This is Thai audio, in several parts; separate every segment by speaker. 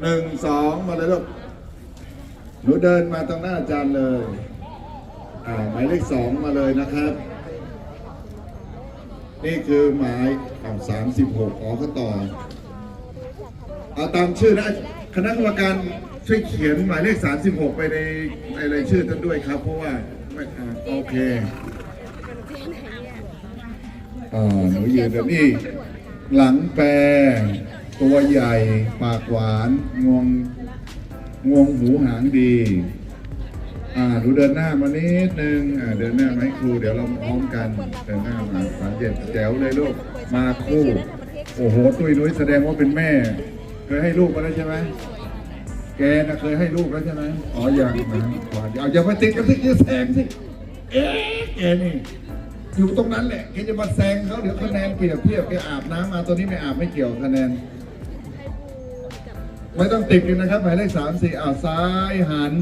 Speaker 1: หนึ่งสองมาเลยลูกหนูเดินมาตรงหน้าอาจารย์เลยอ่าหมายเลขสองมาเลยนะครับ นี่คือหมายสามสิบหกอ๋อเขาต่อเอาตามชื่อนะคณะกรรมการช่วยเขียนหมายเลข 36 ไปในในรายชื่อท่านด้วยครับ เพราะว่าไม่อ่าโอเคอ่าหนูยืนแบบนี้ หลังแปร ตัวใหญ่ปากหวานงวงงวงหูหางดี อ่าหนูเดินหน้ามานิดนึงอ่าเดินหน้ามาให้ครูเดี๋ยวเราพร้อมกันเดินหน้ามาสามเจ็ดแจ๋วเลยลูกมาคู่โอ้โหตุ้ยนุ้ยแสดงว่าเป็นแม่ เคยให้ลูกมาแล้วใช่ไหมแกน่ะเคยให้ลูกแล้วใช่ไหมอ๋อยังนะขวานเอาอย่ามาติดกันสิอย่าแซงสิเอ๊ะแกนี่อยู่ตรงนั้นแหละแกจะมาแซงเขาเดี๋ยวคะแนนเปรียบเทียบแกอาบน้ำมาตัวนี้ไม่อาบไม่เกี่ยวคะแนน ไม่ต้องติดกันนะครับหมายเลขสามสี่อ่าซ้ายหัน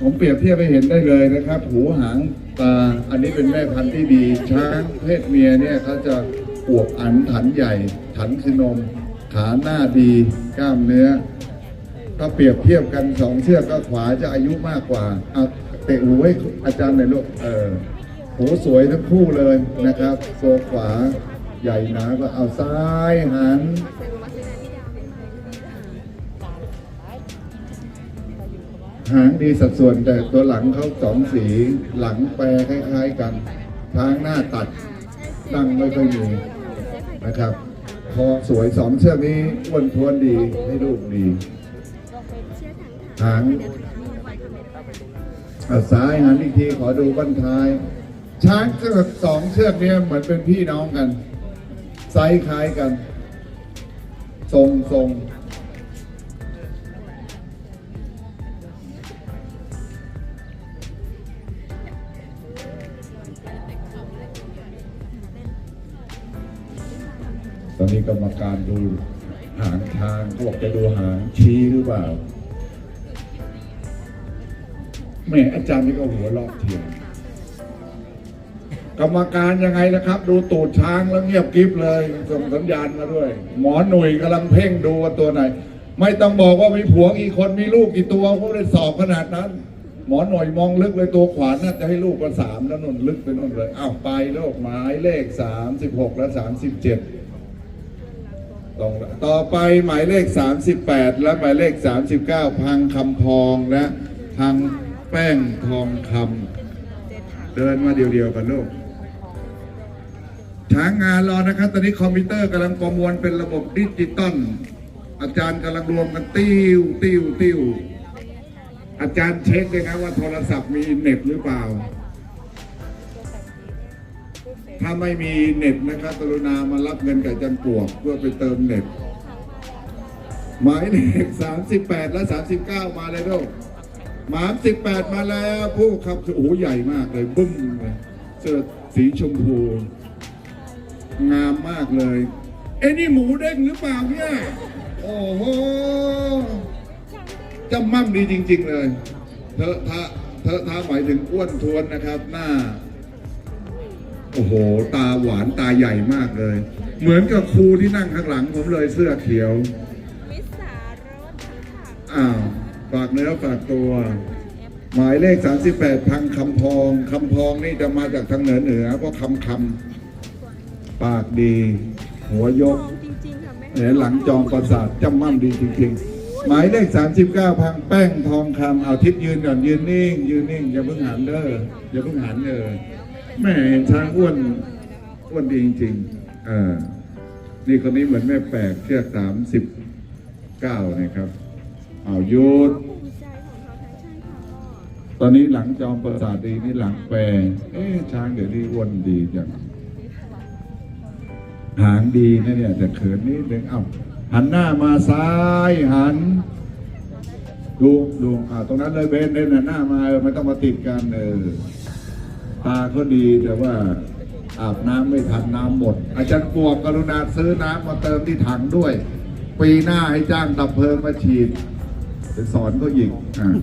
Speaker 1: ผมเปรียบเทียบไปเห็นได้เลยนะครับ หูหางตาอันนี้เป็นแม่พันธุ์ที่ดี ช้างเพศเมียเนี่ยเขาจะอวบอันถันใหญ่ ถันคือนม ขาหน้าดี กล้ามเนื้อ ถ้าเปรียบเทียบกันสองเชือกก็ขวาจะอายุมากกว่าเอาเตะหูให้อาจารย์หน่อยลูกเออหูสวยทั้งคู่เลยนะครับ โซขวาใหญ่หนาก็เอาซ้ายหัน หางดีสัดส่วนแต่ตัวหลังเขาสองสีหลังแปรคล้ายๆกันทางหน้าตัดตั้งไม่ค่อยมีนะครับคอสวยสองเชือกนี้วนทวนดีให้ลูกดี หางเอาซ้ายหันอีกทีขอดูบั้นท้าย ช้างเชือกสองเชือกเนี้เหมือนเป็นพี่น้องกัน ไซส์คล้ายกัน ทรงทรง กรรมการดูหางทางเขาบอกจะดูหางชี้หรือเปล่าแม่อาจารย์นี่ก็หัวราะเถียงกรรมการยังไงนะครับ ดูตูดช้างแล้วเงียบกริบเลยส่งสัญญาณมาด้วย หมอหนุ่ยกำลังเพ่งดูว่าตัวไหน ไม่ต้องบอกว่ามีผัวกี่คนมีลูกกี่ตัวเขาได้สอบขนาดนั้น หมอหน่อยมองลึกเลยตัวขวาน่าจะให้ลูกมาสามแล้วนุ่นลึกไปนุ่นเลยอ้าวไปโลกหมายเลขสามสิบหกและสามสิบเจ็ด ตรงต่อไปหมายเลข 38 และหมายเลข 39 พังคำพองและพังแป้งทองคำเดินมาเดียวๆกันลูกช้างงานรอนะครับ ตอนนี้คอมพิวเตอร์กำลังประมวลเป็นระบบดิจิตอลอาจารย์กำลังรวมกันติ้วติ้วติ้วอาจารย์เช็คเลยนะว่าโทรศัพท์มีเน็ตหรือเปล่า ถ้าไม่มีเน็ตนะครับกรุณามารับเงินกับจันปวกเพื่อไปเติมเน็ต หมายเลข38 และ 39 มาเลยลูกหมาย18 มาแล้วผู้ขับโอ้ใหญ่มากเลยบึ้มเลยเสื้อสีชมพู งามมากเลยเอ้นี่หมูเด้งหรือเปล่าเนี่ยโอ้โหจำมั่มดีจริง ๆ เลยเธอท้าเธอท้าหมายถึงอ้วนทวนนะครับ หน้า โอ้โห ตาหวานตาใหญ่มากเลย เหมือนกับครูที่นั่งข้างหลังผมเลยเสื้อเขียว
Speaker 2: มิสารสค่ะ
Speaker 1: อ้าวฝากเนื้อฝากตัว หมายเลข 38 พังคำพองคำพองนี่จะมาจากทางเหนือเหนือเพราะคำคำปากดี หัวยก
Speaker 2: มองจริงๆค่ะแม่
Speaker 1: แหนหลังจองประสาทจำมั่มดีจริงๆ หมายเลข 39 พังแป้งทองคำเอาทิศยืนก่อนยืนนิ่ง ยืนนิ่ง อย่าเพิ่งหันเด้ออย่าเพิ่งหันเด้อ แม่ช้างอ้วนอ้วนดีจริงๆเออนี่คนนี้เหมือนแม่แปลกเชือกสามสิบเก้านะครับเอายุด
Speaker 2: ต
Speaker 1: อนนี้หลังจอมประสาทดีนี่หลังแปรเอ๊ะช้างเดี๋ยวนี้อ้วนดีจังหางดีนะเนี่ยแต่เขินนิดนึงเอ้าหันหน้ามาซ้ายหัน ดูดูอ่าตรงนั้นเลยเบนเดินหนหน้ามาเออไม่ต้องมาติดกันเออ ตาก็ดีแต่ว่าอาบน้ำไม่ทันน้ำหมด อาจารย์ปวกกรุณาซื้อน้ำมาเติมที่ถังด้วย ปีหน้าให้จ้างดับเพลิงมาฉีดไปสอนเขาอีกอ่า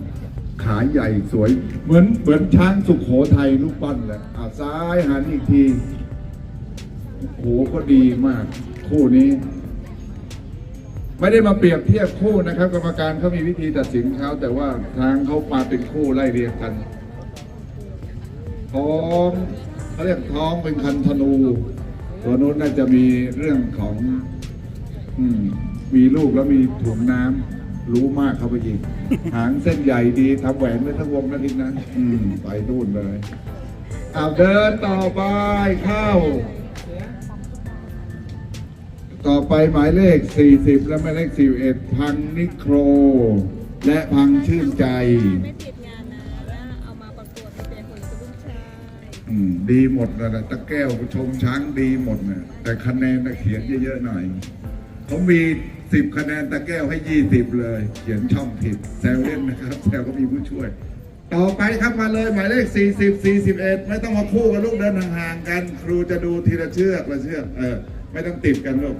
Speaker 1: ขาใหญ่สวย เหมือนเหมือนช้างสุขโขทัยลูกปั้นเลยอ่าซ้ายหันอีกทีโอ้โหก็ดีมาก คู่นี้ ไม่ได้มาเปรียบเทียบคู่นะครับ กรรมการเขามีวิธีตัดสินเขาแต่ว่าทางเขามาเป็นคู่ไล่เรียงกัน ท้องเขาเรียกท้องเป็นคันธนู ตัวนู้นน่าจะมีเรื่องของอืมมีลูกแล้วมีถุงน้ำรู้มากเข้าไปอีก หางเส้นใหญ่ดีทำแหวนไว้ทั้งวงนะทีนะอืมไปนู่นเลยเอาเดินต่อไปเข้า ต่อไปหมายเลข 40 และหมายเลข41พังนิโคร และพังชื่นใจ
Speaker 2: ดี
Speaker 1: หมดนะตะแก้วชมช้างดีหมดนะแต่คะแนนนะเขียนเยอะๆหน่อยเขามีสิบคะแนนตะแก้วให้ยี่สิบเลย เขียนช่องผิดแซวเล่นนะครับแซวก็มีผู้ช่วย ต่อไปครับมาเลยหมายเลข 40 41 ไม่ต้องมาคู่กันลูกเดินห่างๆกัน ครูจะดูทีละเชือกละเชือกเออไม่ต้องติดกันลูก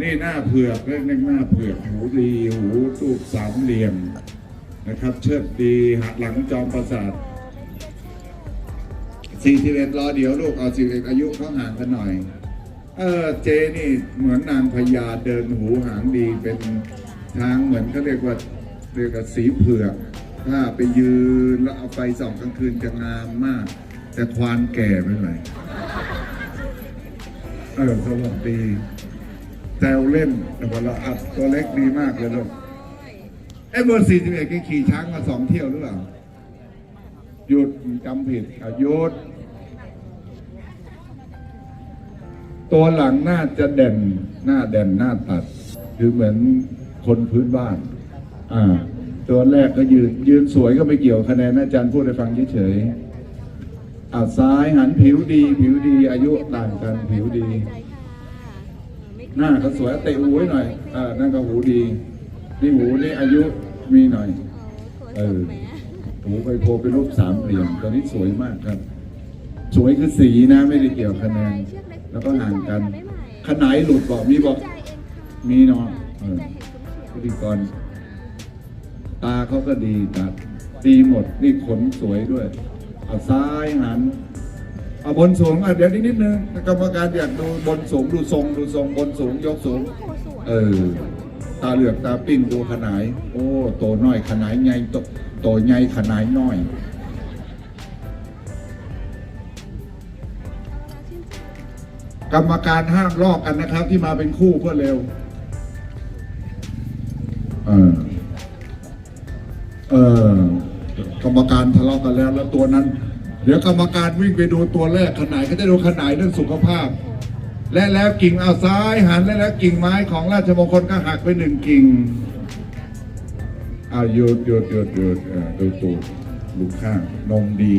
Speaker 1: นี่หน้าเผือกเรียกหน้าเผือกหูดีหูตูบสามเหลี่ยมนะครับ เชิดดีหักหลังจอมประสาท 41 รอเดี๋ยวลูกเอา41อายุเขาห่างกันหน่อย เออเจนี่เหมือนนางพญาเดินหูหางดีเป็นทางเหมือนเขาเรียกว่าเรียกว่าสีเผือกถ้าไปยืนแล้วเอาไฟส่องกลางคืนจะงามมาก แต่ควานแก่ไปหน่อยเออสวัสดีแซวเล่นแต่ว่าเราอัดตัวเล็กดีมากเลยลูกไอ้เบอร์41แกขี่ช้างมาสองเที่ยวหรือเปล่าหยุดจำผิดอะหยุด ตัวหลังน่าจะเด่นหน้าเด่นหน้าตัด คือเหมือนคนพื้นบ้าน อ่า ตัวแรกก็ยืนยืนสวยก็ไม่เกี่ยวคะแนนอาจารย์พูดให้ฟังเฉยๆอ่าซ้ายหันผิวดี ผิวดี อายุต่างกันผิวดี หน้าก็สวยเตะหูหน่อยอ่านั่นก็หูดี นี่หูนี่อายุมีหน่อย
Speaker 2: เออ
Speaker 1: หูไปโพเป็นรูปสามเหลี่ยมตอนนี้สวยมากครับ สวยคือสีนะไม่ได้เกี่ยวคะแนน แล้วก็ห่างกันขนายหลุดบอกมีบอก
Speaker 2: ใจเองค่ะ
Speaker 1: มีเนาะเออ
Speaker 2: ใจเห็นคุณเขียว
Speaker 1: พิธีกร ตาเขาก็ดีตัดดีหมดนี่ขนสวยด้วย เอาซ้ายหันเอาบนสูงอะเดี๋ยวนิดนิดนึงกรรมการอยากดูบนสูงดูทรงดูทรงบนสูงยกสูง
Speaker 2: โอ้สวย
Speaker 1: เออตาเหลือกตาปิ้งดูขนาย โอ้โตน้อยขนายใหญ่โตโตใหญ่ขนายน้อย กรรมการห้ามลอกกันนะครับ ที่มาเป็นคู่เพื่อเร็ว เออ เออกรรมการทะเลาะกันแล้วแล้วตัวนั้น เดี๋ยวกรรมการวิ่งไปดูตัวแรกขนายก็จะดูขนายเรื่องสุขภาพ และแล้วกิ่งเอาซ้ายหันและแล้วกิ่งไม้ของราชมงคลก็หักไปหนึ่งกิ่งอ้าวหยุดหยุดหยุดหยุดเออดูตูดลูกข้างนมดี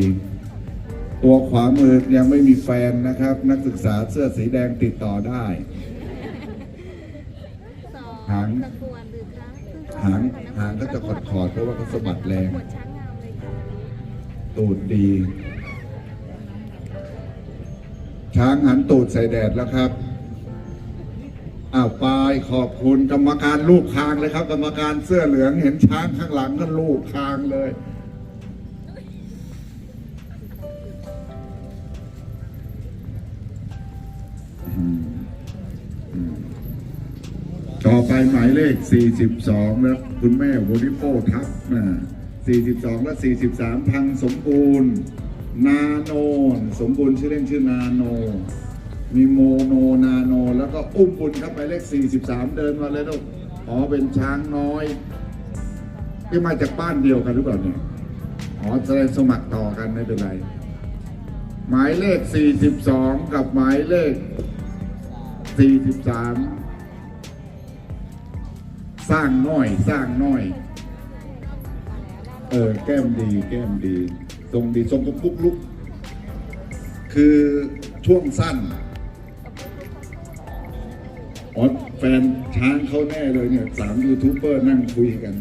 Speaker 1: ตัวขวามือยังไม่มีแฟนนะครับ นักศึกษาเสื้อสีแดงติดต่อได้
Speaker 2: สอง
Speaker 1: หาง
Speaker 2: ตะกวนหรือคะ
Speaker 1: หางหางก็จะขอดขอดๆเพราะว่าเขาสะบัดแรง
Speaker 2: ปวดช้างงามเลยค่ะ
Speaker 1: ตูดดี ช้างหันตูดใส่แดดแล้วครับอ้าวปลายขอบคุณกรรมการลูกคางเลยครับ กรรมการเสื้อเหลืองเห็นช้างข้างหลังก็ลูกคางเลย ต่อไปหมายเลข 42แล้วคุณแม่โวลิโปทับนะ42 และ 43 พังสมบูรณ์ นาโน สมบูรณ์ชื่อเล่นชื่อนาโน มีโมโนนาโน แล้วก็อุ้มบุญครับไปเลข 43 เดินมาเลยลูกอ๋อเป็นช้างน้อยที่มาจากบ้านเดียวกันหรือเปล่าเนี่ยอ๋อแสดงสมัครต่อกันไม่เป็นไร หมายเลข 42 กับหมายเลข 43 สร้างน้อยสร้างน้อย เออแก้มดีแก้มดี ทรงดีทรงกระปุกลุกคือช่วงสั้นอ๋อแฟนช้างเขาแน่เลยเนี่ยสามยูทูบเบอร์นั่งคุยกัน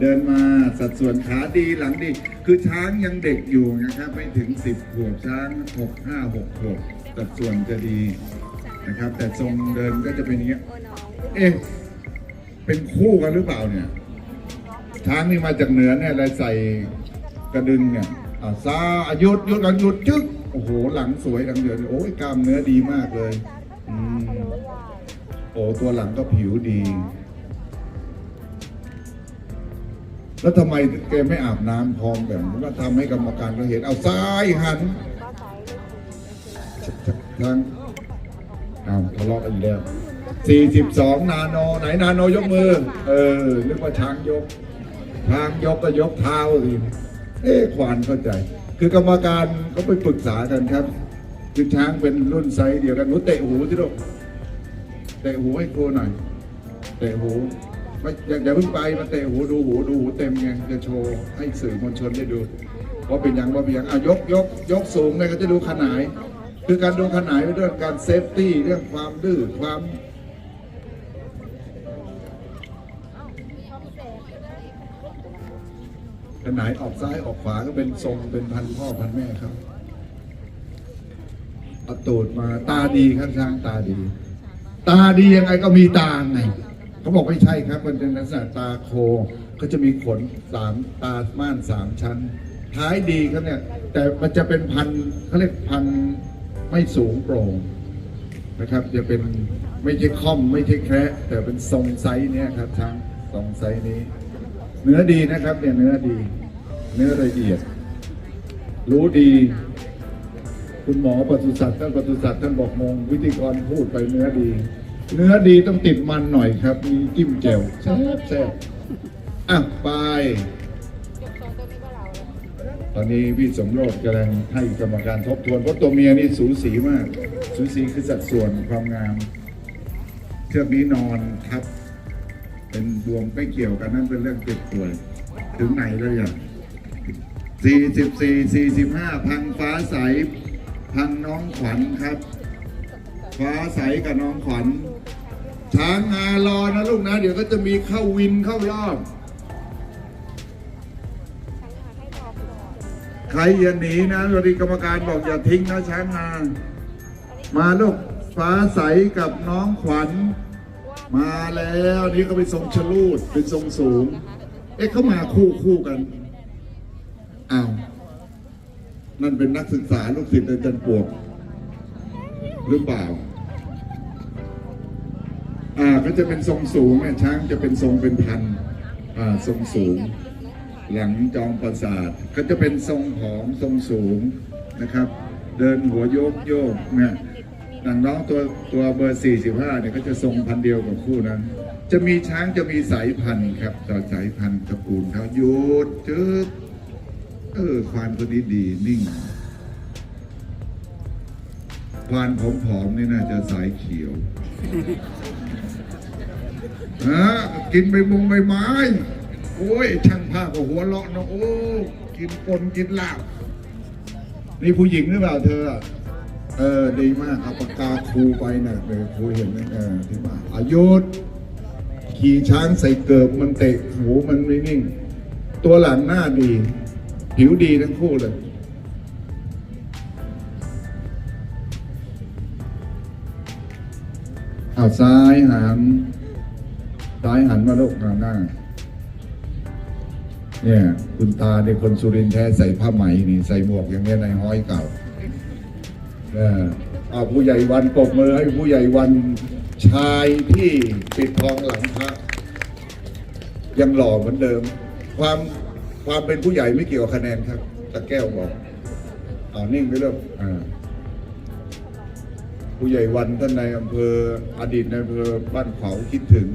Speaker 1: เดินมาสัดส่วนขาดีหลังดี คือช้างยังเด็กอยู่นะครับ ไม่ถึงสิบขวบช้างหกห้าหกขวบสัดส่วนจะดีนะครับ แต่ทรงเดินก็จะเป็นอย่างเงี้ยเอ๊ะ เป็นคู่กันหรือเปล่าเนี่ย ช้างนี่มาจากเหนือเนี่ยอะไใส่กระดึงเนี่ยอ่าซาอายุดยุดหลันยุดจึ๊กโอ้โหหลังสวยหลังเดือนโอ้ยกล้ามเนื้อดีมากเลยอืมโอ้ตัวหลังก็ผิวดี แล้วทำไมแกไม่อาบน้ำพร้อมแบบนี้ก็ทำให้กรรมการเราเห็นเอาซ้ายหันทางเอาทะเลาะกันแล้ว สี่สิบสองนาโน ไหนนาโนยกมือ เออนึกว่าช้างยกช้างยกก็ยกเท้าสิเอ๊ควานเข้าใจ คือกรรมการเขาไปปรึกษากันครับ คือช้างเป็นรุ่นไซส์เดียวกันหนูเตะหูที่ลูกเตะหูให้ครูหน่อย เตะหูไม่อย่าอย่าเพิ่งไปมาเตะหูดูหูดูหูเต็มไงจะโชว์ให้สื่อมวลชนได้ดูว่าเป็นย่างว่าเป็นย่างอะยกยกยกสูงเลยก็จะดูขนาดคือการดูขนาดเรื่องการเซฟตี้เรื่องความดื้อความ ขนาดออกซ้ายออกขวาก็เป็นทรงเป็นพันพ่อพันแม่ครับเอาตูดมาตาดีครับช้างตาดี ตาดียังไงก็มีตาไงเขาบอกไม่ใช่ครับ มันเป็นลักษณะตาโคก็จะมีขนสามตาม่านสามชั้น ท้ายดีครับเนี่ย แต่มันจะเป็นพันเขาเรียกพันไม่สูงโปร่งนะครับจะเป็นไม่ใช่ค่อมไม่ใช่แคระแต่เป็นทรงไซส์เนี่ยครับช้างทรงไซส์นี้ เนื้อดีนะครับเนี่ยเนื้อดี เนื้อละเอียด รู้ดี คุณหมอปศุสัตว์ท่านปศุสัตว์ท่านบอกมงวิธีกรพูดไปเนื้อดี เนื้อดีต้องติดมันหน่อยครับ มีจิ้มแจ่วแซ่บแซ่บอะไป ตอนนี้พี่สมโรธกำลังให้กรรมการทบทวนเพราะตัวเมียนี่สูสีมาก สูสีคือสัดส่วนความงาม เชือกนี้นอนครับ เป็นบวมไม่เกี่ยวกันนั่นเป็นเรื่องเจ็บป่วย ถึงไหนแล้วอย่างสี่สิบสี่สี่สิบห้าพังฟ้าใส พังน้องขวัญครับ ฟ้าใสกับน้องขวัญ ช้างงารอนะลูกนะ เดี๋ยวก็จะมีเข้าวินเข้ารอบ ใครอย่าหนีนะสวัสดีกรรมการบอกอย่าทิ้งนะช้างงา มาลูก ฟ้าใสกับน้องขวัญ มาแล้วนี่ก็เป็นทรงชลูดเป็นทรงสูง เอ๊ะเขามาคู่คู่กันอ้าวนั่นเป็นนักศึกษาลูกศิษย์อาจารย์ปวก หรือเปล่า อ่าก็จะเป็นทรงสูงเนี่ยช้างจะเป็นทรงเป็นพันอ่าทรงสูง หลังจองประสาทก็จะเป็นทรงผอมทรงสูงนะครับ เดินหัวโยกโยกเนี่ย นังน้องตัวตัวเบอร์ 45 เนี่ยก็จะทรงพันเดียวกับคู่นั้น จะมีช้างจะมีสายพันธุ์ครับ ต่อสายพันธุ์ตระกูลเขาหยุดจึ๊ดเออควานตัวนี้ดีนิ่ง ควานผอมๆนี่น่าจะสายเขียวฮะกินใบมงใบไม้ โอ้ยช่างภาพก็หัวเราะนะโอ้กินปนกินลาบนี่ผู้หญิงหรือเปล่าเธอ เออดีมากเอาปากกาครูไปนะเดี๋ยครูเห็นไหมเออดีมากอายุธขี่ช้างใส่เกิบมันเตะหูมันไม่นิ่ง ตัวหลังหน้าดี ผิวดีทั้งคู่เลยเอาซ้ายหันซ้ายหันมาลูกหน้าเนี่ย คุณตาเด็กคนสุรินทร์แท้ใส่ผ้าไหมนี่ใส่หมวกอย่างเงี้ยในห้อยเก่า เอาผู้ใหญ่วันปรบมือให้ผู้ใหญ่วันชายที่ปิดทองหลังพระยังหล่อเหมือนเดิม ความความเป็นผู้ใหญ่ไม่เกี่ยวกับคะแนนครับตะแก้วบอกเอานิ่งไปเริ่มอ่าผู้ใหญ่วันท่านในอำเภออดีตในอำเภอบ้านเขาคิดถึง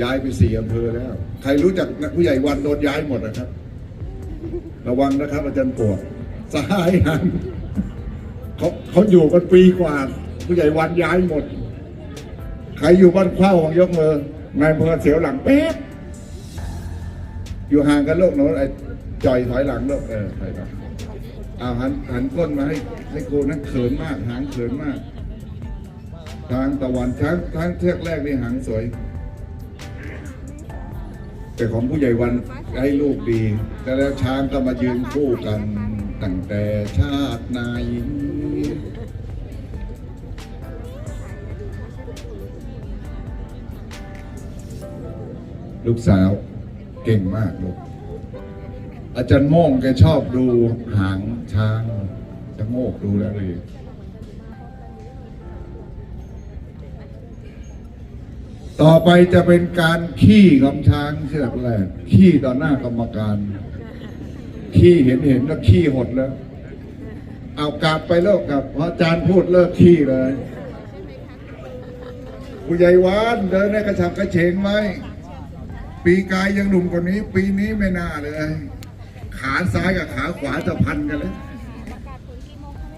Speaker 1: ย้ายไปสี่อำเภอแล้ว ใครรู้จักผู้ใหญ่วันโดนย้ายหมดนะครับ ระวังนะครับอาจารย์ปวดสายหัน เขาเขาอยู่กันปีกว่า ผู้ใหญ่วันย้ายหมด ใครอยู่บ้านเข้าของยกมือนายอำเภอเสียวหลังเป๊ะอยู่ห่างกันโลกโน้นไอ้จ่อยถอยหลังโลกเออถอยหลังเอาหันหันก้นมาให้ให้กูนั่นเขินมาก หางเขินมาก ทางตะวันช้างช้างเทือกแรกนี่หางสวย แต่ของผู้ใหญ่วันให้ลูกดี แต่แล้วช้างก็มายืนคู่กัน ตั้งแต่ชาติไหนลูกสาวเก่งมากลูก อาจารย์โม่งแกชอบดูหางช้างจะโงกดูแล้วเลยต่อไปจะเป็นการขี้ของช้างเชือกแรกขี้ต่อหน้ากรรมการ ขี้เห็นเห็นแล้วขี้หดแล้ว เอากลับไปเลิกกลับเพราะอาจารย์พูดเลิกขี้เลยผู้ใหญ่วานเดินในกระฉับกระเฉงไว้ปีกายยังหนุ่มกว่านี้ ปีนี้ไม่น่าเลย ขาซ้ายกับขาขวาจะพันกันเลย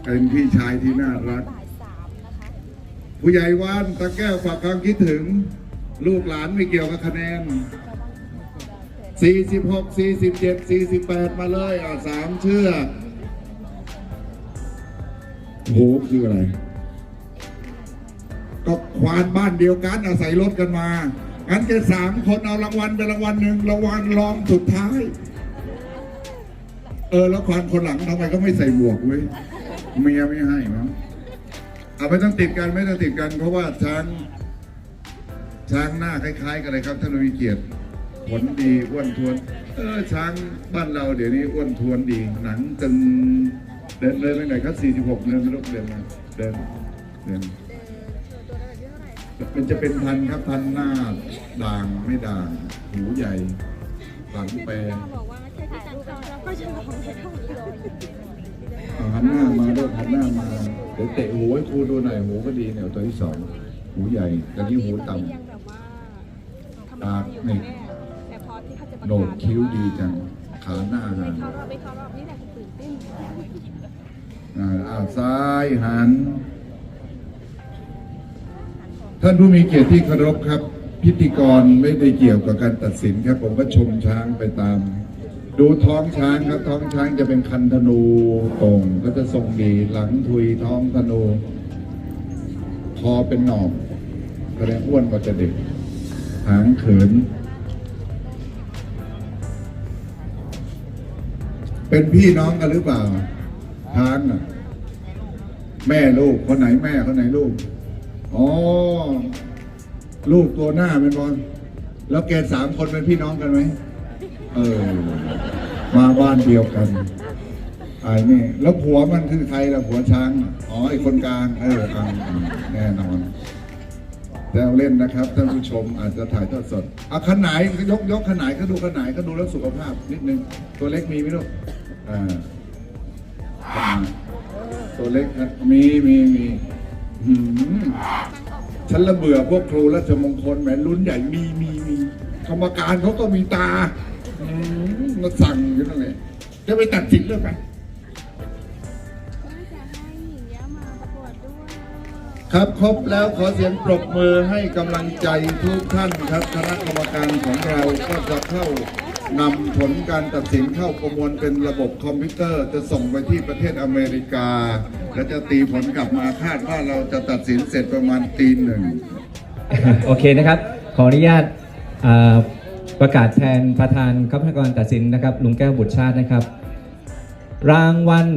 Speaker 1: เป็นพี่ชายที่น่ารัก ผู้ใหญ่วานตะแก้วฝากความคิดถึง ลูกหลานไม่เกี่ยวกับคะแนน 46 47 48 มาเลยอะสามเชือกโหคืออะไร ก็ควานบ้านเดียวกันอาศัยรถกันมา งั้นแกสามคนเอารางวัลเป็นรางวัลหนึ่งรางวัลรองสุดท้าย เออ แล้วควานคนหลังทำไมก็ไม่ใส่หมวกเว้ยเมียไม่ให้มั้งเอาไม่ต้องติดกันไม่ต้องติดกัน เพราะว่าช้างช้างหน้าคล้าย ๆ กันเลยครับท่านวิเกียรติ ผลดีอ้วนทวน เออช้างบ้านเราเดี๋ยวนี้อ้วนทวนดี หนังตึงเดินเลยไปไหนครับ 46เดินไม่รู้เดินมาเดินเดินมันจะเป็นพันครับพันหน้าด่างไม่ด่างหูใหญ่หลังแปร
Speaker 2: บอกว่าแค่ที่จังเขาเราก็จะลองไปเท่านี้เลย
Speaker 1: เอาหันหน้ามาด้วยหันหน้ามาเดี๋ยวเตะหูให้ครูดูหน่อยหูก็ดีเนี่ยตัวที่สองหูใหญ่แต่ที่หูต่ำตา
Speaker 2: อยู่
Speaker 1: นี่
Speaker 2: แโห
Speaker 1: นกคิ้วดีจัง ขาหน้า
Speaker 2: ไม่
Speaker 1: หัน
Speaker 2: เข้ารอบไม่เข้ารอบนี่แหละตื่นเต้น
Speaker 1: อ่าอาซ้ายหัน ท่านผู้มีเกียรติที่เคารพครับ พิธีกรไม่ได้เกี่ยวกับการตัดสินครับ ผมก็ชมช้างไปตาม ดูท้องช้างครับ ท้องช้างจะเป็นคันธนูตรงก็จะทรงดีหลังทุยท้องธนูคอเป็นหนอบแสดงอ้วนกว่าจะเด็กหางเขิน เป็นพี่น้องกันหรือเปล่าช้างอะ แม่ลูกคนไหนแม่คนไหนลูกอ๋อลูกตัวหน้าเป็นบอลแล้วแกสามคนเป็นพี่น้องกันไหมเออ มาบ้านเดียวกันไอ้นี่แล้วผัวมันคือใครล่ะผัวช้างอ๋อไอ้คนกลางเอออ่าอ่าแน่นอนแต่เล่นนะครับท่านผู้ชมอาจจะถ่ายทอดสดเอาขนายยกยกขนายก็ดูขนายก็ดูแล้วสุขภาพนิดนึงตัวเล็กมีไหมลูก ตัวเล็กนะมีมีมีฉันละเบื่อพวกครูราชมงคลแหมรุ่นใหญ่มีมีมีกรรมการเขาก็มีตาอมาสั่งอยู่นั่นแหละจะไปตัดสินเรื่องไหมครับครบแล้วขอเสียงปรบมือให้กำลังใจทุกท่านครับคณะกรรมการของเราก็จะเข้า นำผลการตัดสินเข้าประมวลเป็นระบบคอมพิวเตอร์ จะส่งไปที่ประเทศอเมริกา และจะตีผลกลับมาคาดว่าเราจะตัดสินเสร็จประมาณตีหนึ่ง
Speaker 3: โอเคนะครับ ขออนุญาตประกาศแทนประธานคณะกรรมการตัดสินนะครับลุงแก้วบุตรชาตินะครับ รางวัล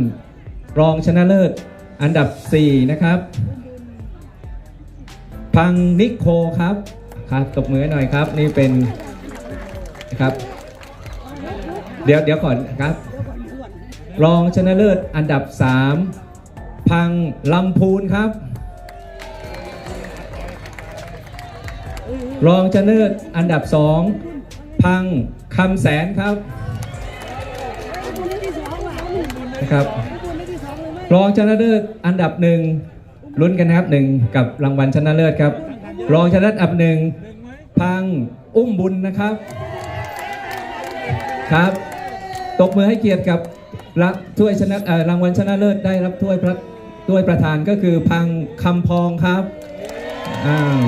Speaker 3: รองชนะเลิศอันดับ 4 นะครับ พังนิโคครับครับตบมือหน่อยครับ นี่เป็นนะครับ เดี๋ยวเดี๋ยวก่อนครับ รองชนะเลิศอันดับ 3 พังลำพูนครับ รองชนะเลิศอันดับ 2 พังคำแสนครับนะครับ รองชนะเลิศอันดับหนึ่งลุ้นกันนะครับหนึ่งกับรางวัลชนะเลิศครับ รองชนะเลิศอันดับหนึ่งพังอุ้มบุญนะครับครับ ตบมือให้เกียรติกับรับถ้วยชนะรางวัลชนะเลิศได้รับถ้วยพระถ้วยประธานก็คือพังคำพองครับอ้าว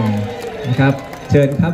Speaker 3: นะครับ เชิญครับ